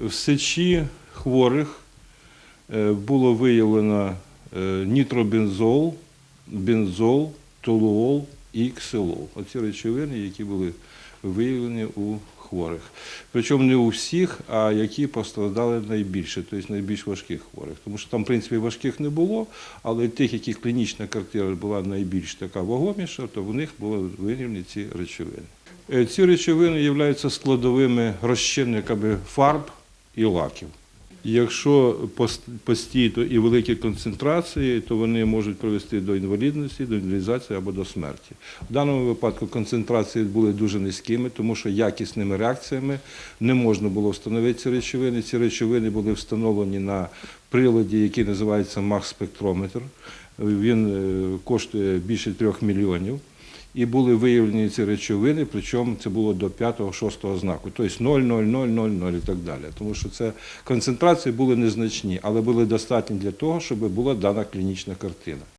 В сечі хворих е, було виявлено е, нітробензол, бензол, толуол і ксилол. Оці речовини, які були виявлені у хворих. Причому не у всіх, а які постраждали найбільше, тобто найбільш важких хворих. Тому що там, в принципі, важких не було, але тих, яких клінічна картина була найбільш така вагоміша, то в них були виявлені ці речовини. Е, Ці речовини являються складовими розчинниками фарб і лаків. Якщо пос- постійно і великі концентрації, то вони можуть привести до інвалідності, до інвалідизації або до смерті. В даному випадку концентрації були дуже низькими, тому що якісними реакціями не можна було встановити ці речовини. Ці речовини були встановлені на приладі, який називається мах-спектрометр. Він е, коштує більше трьох мільйонів. І були виявлені ці речовини, причому це було до 5-6 знаку, тобто 0, 0, 0, 0, 0 і так далі. Тому що це концентрації були незначні, але були достатні для того, щоб була дана клінічна картина.